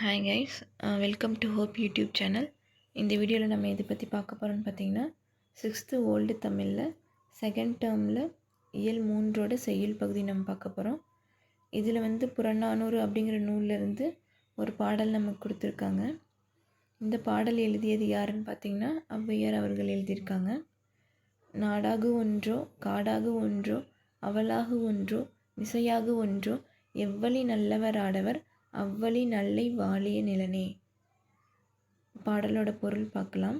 Hi guys welcome to hope YouTube channel இந்த வீடியோவில் நம்ம எதை பற்றி பார்க்க போகிறோம்னு பார்த்தீங்கன்னா சிக்ஸ்த்து ஓல்டு தமிழில் செகண்ட் டேர்மில் இயல் மூன்றோட செய்யுள் பகுதி நம்ம பார்க்க போகிறோம் இதில் வந்து புறநானூறு அப்படிங்கிற நூல்லேருந்து ஒரு பாடல் நமக்கு கொடுத்துருக்காங்க. இந்த பாடல் எழுதியது யாருன்னு பார்த்தீங்கன்னா ஔவையார் அவர்கள் எழுதியிருக்காங்க. நாடாகு ஒன்றோ காடாகு ஒன்றோ அவளாகு ஒன்றோ மிசையாகு ஒன்றோ எவ்வளி நல்லவர் ஆடவர் அவ்வழி நல்லை வாழிய நிலனே. பாடலோட பொருள் பார்க்கலாம்.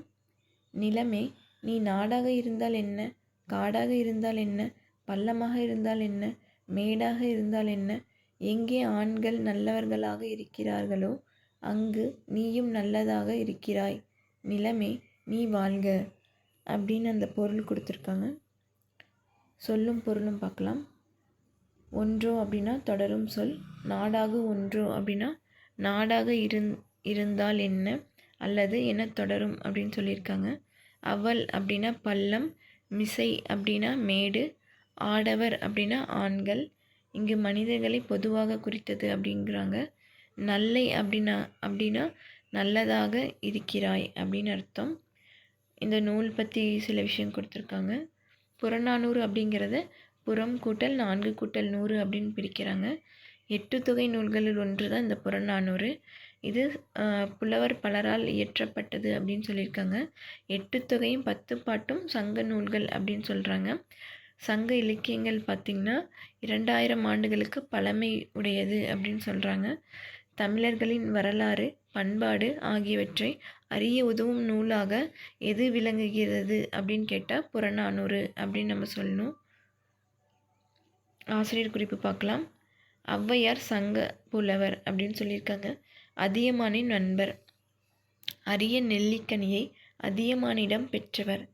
நிலமே நீ நாடாக இருந்தால் என்ன? காடாக இருந்தால் என்ன? பள்ளமாக இருந்தால் என்ன? மேடாக இருந்தால் என்ன? எங்கே ஆண்கள் நல்லவர்களாக இருக்கிறார்களோ அங்கு நீயும் நல்லதாக இருக்கிறாய். நிலமே நீ வாழ்க அப்படின்னு அந்த பொருள் கொடுத்துருக்காங்க. சொல்லும் பொருளும் பார்க்கலாம். ஒன்றோ அப்படின்னா தொடரும் சொல். நாடாக ஒன்றோ அப்படின்னா நாடாக இருந் இருந்தால் என்ன? அல்லது என்ன தொடரும் அப்படின்னு சொல்லியிருக்காங்க. அவள் அப்படின்னா பள்ளம் மிசை அப்படின்னா மேடு ஆடவர் அப்படின்னா ஆண்கள். இங்கு மனிதர்களை பொதுவாக குறித்தது அப்படிங்கிறாங்க. நல்லை அப்படின்னா அப்படின்னா நல்லதாக இருக்கிறாய் அப்படின்னு அர்த்தம். இந்த நூல் பற்றி சில விஷயம் கொடுத்துருக்காங்க. புறநானூறு அப்படிங்கிறத புறம் கூட்டல் நான்கு கூட்டல் நூறு அப்படின்னு பிரிக்கிறாங்க. எட்டு தொகை நூல்களில் ஒன்று தான் இந்த புறநானூறு. இது புலவர் பலரால் இயற்றப்பட்டது அப்படின்னு சொல்லியிருக்காங்க. எட்டு தொகையும் பத்து பாட்டும் சங்க நூல்கள் அப்படின்னு சொல்கிறாங்க சங்க இலக்கியங்கள் பார்த்திங்கன்னா இரண்டாயிரம் ஆண்டுகளுக்கு பழமை உடையது அப்படின்னு சொல்கிறாங்க தமிழர்களின் வரலாறு பண்பாடு ஆகியவற்றை அறிய உதவும் நூலாக எது விளங்குகிறது அப்படின்னு கேட்டால் புறநானூறு அப்படின்னு நம்ம சொல்லணும். ஆசிரியர் குறிப்பு பார்க்கலாம். ஔவையார் சங்க புலவர் அப்படின்னு சொல்லியிருக்காங்க. அதியமானின் நண்பர் அரிய நெல்லிக்கனியை அதியமானிடம் பெற்றவர்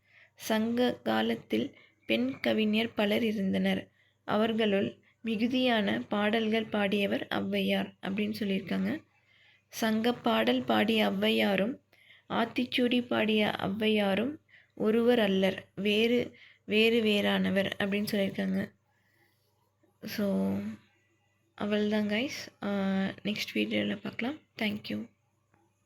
சங்க காலத்தில் பெண் கவிஞர் பலர் இருந்தனர். அவர்களுள் மிகுதியான பாடல்கள் பாடியவர் ஔவையார் அப்படின்னு சொல்லியிருக்காங்க. சங்க பாடல் பாடிய ஔவையாரும் ஆத்திச்சூடி பாடிய ஔவையாரும் ஒருவர் அல்லர். வேறு வேறு வேறானவர் அப்படின்னு சொல்லியிருக்காங்க. ஸோ அவ்வளோதான் தான் கைஸ் நெக்ஸ்ட் வீடியோவில் பார்க்கலாம் தேங்க்யூ